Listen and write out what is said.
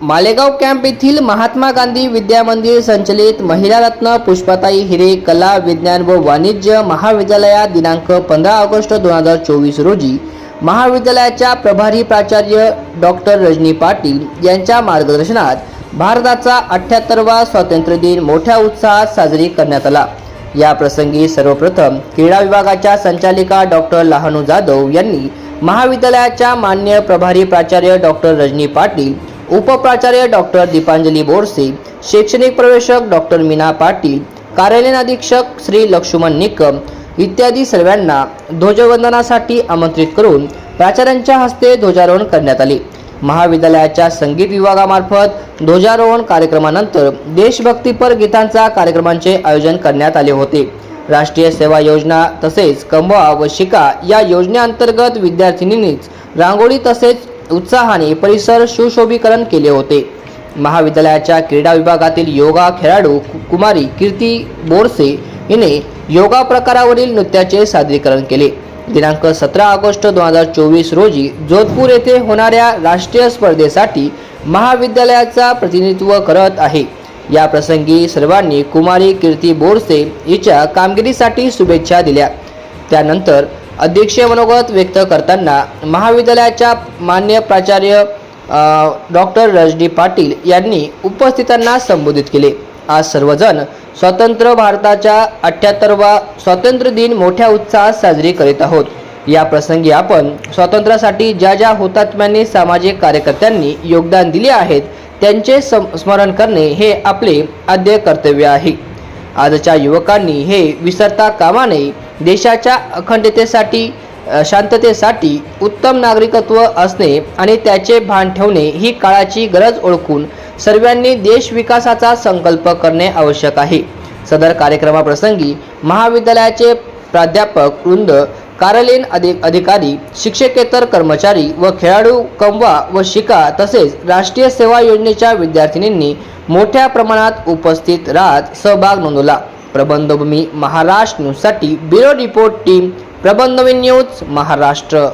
Malegaon camp येथील महात्मा गांधी विद्या मंदिर संचलित महिला रत्न पुष्पाताई हिरे कला विज्ञान व वाणिज्य महाविद्यालयात दिनांक पंधरा ऑगस्ट दोन हजार चोवीस रोजी महाविद्यालयाच्या प्रभारी प्राचार्य डॉक्टर रजनी पाटील यांच्या मार्गदर्शनात भारताचा अठ्ठ्याहत्तरवा स्वातंत्र्य दिन मोठ्या उत्साहात साजरी करण्यात आला. या प्रसंगी सर्वप्रथम क्रीडा विभागाच्या संचालिका डॉक्टर लहानू जाधव यांनी महाविद्यालयाच्या मान्य प्रभारी प्राचार्य डॉक्टर रजनी पाटील उपप्राचार्य डॉक्टर दीपांजली बोरसे शैक्षणिक प्रवेशक डॉक्टर मीना पाटील कार्यालयीन अधीक्षक श्री लक्ष्मण निकम इत्यादी सर्वांना ध्वजवंदनासाठी आमंत्रित करून प्राचार्यांच्या हस्ते ध्वजारोहण करण्यात आले. महाविद्यालयाच्या संगीत विभागामार्फत ध्वजारोहण कार्यक्रमानंतर देशभक्तीपर गीतांचा कार्यक्रमांचे आयोजन करण्यात आले होते. राष्ट्रीय सेवा योजना तसेच कंबवा व शिका या योजनेअंतर्गत विद्यार्थिनींनीच रांगोळी तसेच उत्साहाने परिसर सुशोभीकरण केले होते. महाविद्यालयाच्या क्रीडा विभागातील योगा खेळाडू कु- कुमारी कीर्ती बोरसे हिने योगा प्रकारावरील नृत्याचे सादरीकरण केले. दिनांक सतरा ऑगस्ट दोन हजार चोवीस रोजी जोधपूर येथे होणाऱ्या राष्ट्रीय स्पर्धेसाठी महाविद्यालयाचा प्रतिनिधित्व करत आहे. या प्रसंगी सर्वांनी कुमारी कीर्ती बोरसे हिच्या कामगिरीसाठी शुभेच्छा दिल्या. त्यानंतर अध्यक्षीय मनोगत व्यक्त करताना महाविद्यालयाच्या मान्य प्राचार्य डॉक्टर रजनी पाटील यांनी उपस्थितांना संबोधित केले. आज सर्वजण स्वतंत्र भारताच्या अठ्ठ्याहत्तरवा स्वातंत्र्य दिन मोठ्या उत्साहात साजरी करीत आहोत. या प्रसंगी आपण स्वातंत्र्यासाठी ज्या ज्या हुतात्म्यांनी सामाजिक कार्यकर्त्यांनी योगदान दिले आहेत त्यांचे सम- स्मरण करणे हे आपले आद्य कर्तव्य आहे. आजच्या युवकांनी हे विसरता कामा नये देशाच्या अखंडतेसाठी शांततेसाठी उत्तम नागरिकत्व असणे आणि त्याचे भान ठेवणे ही काळाची गरज ओळखून सर्वांनी देश विकासाचा संकल्प करणे आवश्यक आहे. सदर कार्यक्रमाप्रसंगी महाविद्यालयाचे प्राध्यापक वृंद कार्यालयीन अधिक अधिकारी शिक्षकेतर कर्मचारी व खेळाडू कमवा व शिका तसेच राष्ट्रीय सेवा योजनेच्या विद्यार्थिनींनी मोठ्या प्रमाणात उपस्थित राहत सहभाग नोंदवला. प्रबंधभूमी महाराष्ट्र न्यूजसाठी ब्युरो रिपोर्ट टीम प्रबंधवी न्यूज महाराष्ट्र.